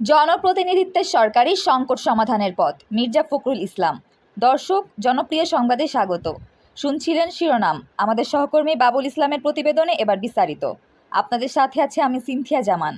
জনপ্রতিনিধিত্বের সরকারি সংকট সমাধানের পথ। মির্জা ফখরুল ইসলাম। দর্শক, জনপ্রিয় সংবাদে স্বাগত। শুনছিলেন শিরোনাম। আমাদের সহকর্মী বাবুল ইসলামের প্রতিবেদনে এবার বিস্তারিত। আপনাদের সাথে আছে আমি সিনথিয়া জামান।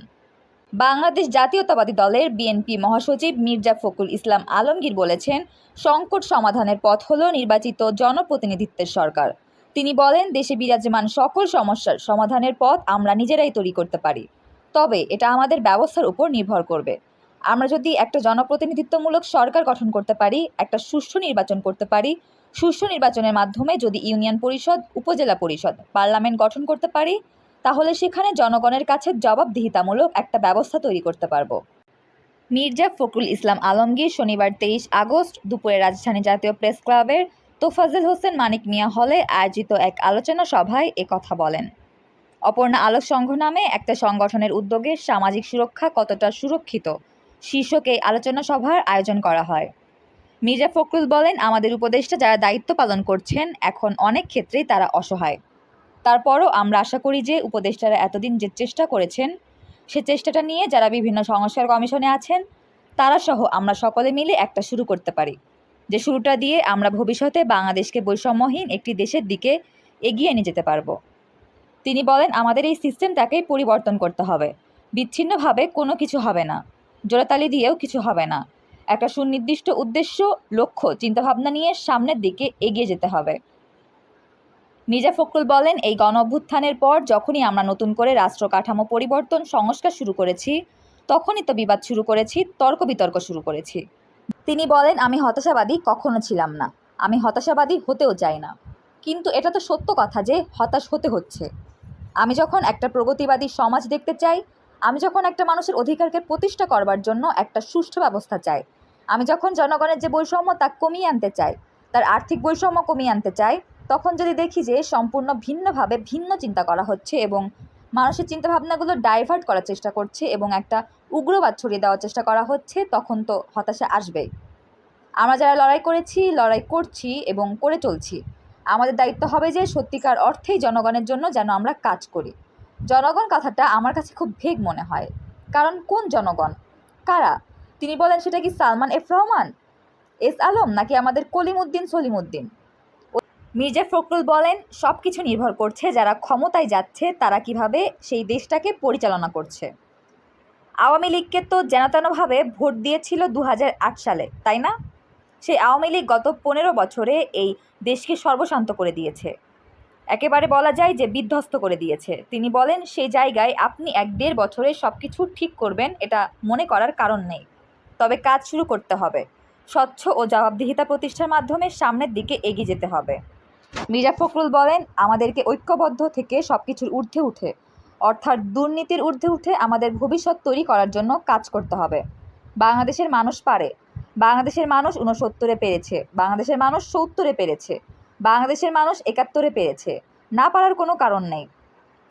বাংলাদেশ জাতীয়তাবাদী দলের বিএনপি মহাসচিব মির্জা ফখরুল ইসলাম আলমগীর বলেছেন, সংকট সমাধানের পথ হল নির্বাচিত জনপ্রতিনিধিত্বের সরকার। তিনি বলেন, দেশে বিরাজমান সকল সমস্যার সমাধানের পথ আমরা নিজেরাই তৈরি করতে পারি। তবে এটা আমাদের ব্যবস্থার উপর নির্ভর করবে। আমরা যদি একটা জনপ্রতিনিধিত্বমূলক সরকার গঠন করতে পারি, একটা সুষ্ঠু নির্বাচন করতে পারি, সুষ্ঠু নির্বাচনের মাধ্যমে যদি ইউনিয়ন পরিষদ, উপজেলা পরিষদ, পার্লামেন্ট গঠন করতে পারি, তাহলে সেখানে জনগণের কাছে জবাবদিহিতামূলক একটা ব্যবস্থা তৈরি করতে পারব। মির্জা ফখরুল ইসলাম আলমগীর শনিবার তেইশ আগস্ট দুপুরে রাজধানী জাতীয় প্রেস ক্লাবের তোফাজ্জল হোসেন মানিক মিয়া হলে আয়োজিত এক আলোচনা সভায় কথা বলেন। অপর্ণা আলোক সংঘ নামে একটা সংগঠনের উদ্যোগে সামাজিক সুরক্ষা কতটা সুরক্ষিত? শীর্ষক এই আলোচনা সভার আয়োজন করা হয়। মির্জা ফখরুল বলেন, আমাদের উপদেষ্টা যারা দায়িত্ব পালন করছেন, এখন অনেক ক্ষেত্রেই তারা অসহায়। তারপরও আমরা আশা করি যে উপদেষ্টারা এতদিন যে চেষ্টা করেছেন, সে চেষ্টাটা নিয়ে যারা বিভিন্ন সংস্কার কমিশনে আছেন, তারা সহ আমরা সকলে মিলে একটা শুরু করতে পারি। যে শুরুটা দিয়ে আমরা ভবিষ্যতে বাংলাদেশকে বৈষম্যহীন একটি দেশের দিকে এগিয়ে নিয়ে যেতে পারব। তিনি বলেন, আমাদের এই সিস্টেমটাকেই পরিবর্তন করতে হবে। বিচ্ছিন্নভাবে কোনো কিছু হবে না। জোড়াতালি দিয়েও কিছু হবে না। একটা সুনির্দিষ্ট উদ্দেশ্য, লক্ষ্য, চিন্তাভাবনা নিয়ে সামনের দিকে এগিয়ে যেতে হবে। মির্জা ফখরুল বলেন, এই গণ অভ্যুত্থানের পর যখনই আমরা নতুন করে রাষ্ট্র কাঠামো পরিবর্তন, সংস্কার শুরু করেছি, তখনই তো বিবাদ শুরু করেছি তর্ক বিতর্ক শুরু করেছি। তিনি বলেন, আমি হতাশাবাদী কখনো ছিলাম না। আমি হতাশাবাদী হতেও চাই না। কিন্তু এটা তো সত্য কথা যে হতাশ হতে হচ্ছে। আমি যখন একটা প্রগতিবাদী সমাজ দেখতে চাই, আমি যখন একটা মানুষের অধিকারকে প্রতিষ্ঠা করবার জন্য একটা সুষ্ঠু ব্যবস্থা চাই, আমি যখন জনগণের যে বৈষম্য তা কমিয়ে আনতে চাই, তার আর্থিক বৈষম্য কমিয়ে আনতে চাই, তখন যদি দেখি যে সম্পূর্ণ ভিন্নভাবে ভিন্ন চিন্তা করা হচ্ছে এবং মানুষের চিন্তাভাবনাগুলো ডাইভার্ট করার চেষ্টা করছে এবং একটা উগ্রবাদ ছড়িয়ে দেওয়ার চেষ্টা করা হচ্ছে, তখন তো হতাশা আসবেই। আমরা যারা লড়াই করেছি, লড়াই করছি এবং করে চলছি আমাদের দায়িত্ব হবে যে সত্যিকার অর্থেই জনগণের জন্য যেন আমরা কাজ করি। জনগণ কথাটা আমার কাছে খুব ভেগ মনে হয়। কারণ কোন জনগণ? কারা? তিনি বলেন, সেটা কি সালমান এফ রহমান? এস আলম? নাকি আমাদের কলিমুদ্দিন সলিমুদ্দিন? মির্জা ফখরুল বলেন সব কিছু নির্ভর করছে যারা ক্ষমতায় যাচ্ছে, তারা কীভাবে সেই দেশটাকে পরিচালনা করছে। আওয়ামী লীগকে তো যেনতেনভাবে ভোট দিয়েছিল দু হাজার আট সালে, তাই না? সেই আওয়ামী লীগ গত পনেরো বছরে এই দেশকে সর্বশান্ত করে দিয়েছে। একেবারে বলা যায় যে বিধ্বস্ত করে দিয়েছে। তিনি বলেন সেই জায়গায় আপনি এক দেড় বছরে সব কিছু ঠিক করবেন, এটা মনে করার কারণ নেই। তবে কাজ শুরু করতে হবে। স্বচ্ছ ও জবাবদিহিতা প্রতিষ্ঠার মাধ্যমে সামনের দিকে এগিয়ে যেতে হবে। মির্জা ফখরুল বলেন, আমাদেরকে ঐক্যবদ্ধ থেকে সব কিছুর ঊর্ধ্বে উঠে, অর্থাৎ দুর্নীতির ঊর্ধ্বে উঠে আমাদের ভবিষ্যৎ তৈরি করার জন্য কাজ করতে হবে। বাংলাদেশের মানুষ পারে বাংলাদেশের মানুষ উনসত্তরে পেরেছে, বাংলাদেশের মানুষ সত্তরে পেরেছে, বাংলাদেশের মানুষ একাত্তরে পেরেছে, না পারার কোনো কারণ নেই।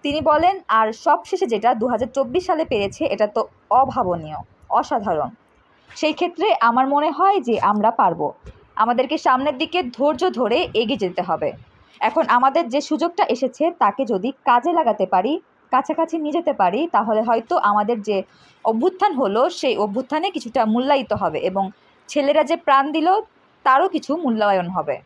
তিনি বলেন, আর সবশেষে যেটা দু হাজার চব্বিশ সালে পেরেছে, এটা তো অভাবনীয়, অসাধারণ। সেই ক্ষেত্রে আমার মনে হয় যে আমরা পারব। আমাদেরকে সামনের দিকে ধৈর্য ধরে এগিয়ে যেতে হবে। এখন আমাদের যে সুযোগটা এসেছে, তাকে যদি কাজে লাগাতে পারি, কাছাকাছি নিয়ে যেতে পারি, তাহলে হয়তো আমাদের যে অভ্যুত্থান হলো, সেই অভ্যুত্থানে কিছুটা মূল্যায়িত হবে এবং ছেলেরা যে প্রাণ দিল, তারও কিছু মূল্যায়ন হবে।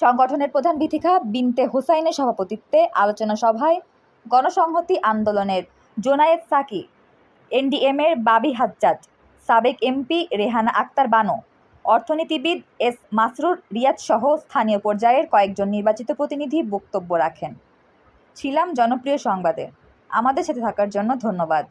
সংগঠনের প্রধান বিথিকা বিনতে হোসাইনের সভাপতিত্বে আলোচনা সভায় গণসংহতি আন্দোলনের জোনায়েদ সাকি, এনডিএমের বাবি হাজ্জাজ, সাবেক এমপি রেহানা আক্তার বানো, অর্থনীতিবিদ এস মাসরুর রিয়াদ সহ স্থানীয় পর্যায়ের কয়েকজন নির্বাচিত প্রতিনিধি বক্তব্য রাখেন। ছিলাম জনপ্রিয় সংবাদে। আমাদের সাথে থাকার জন্য ধন্যবাদ।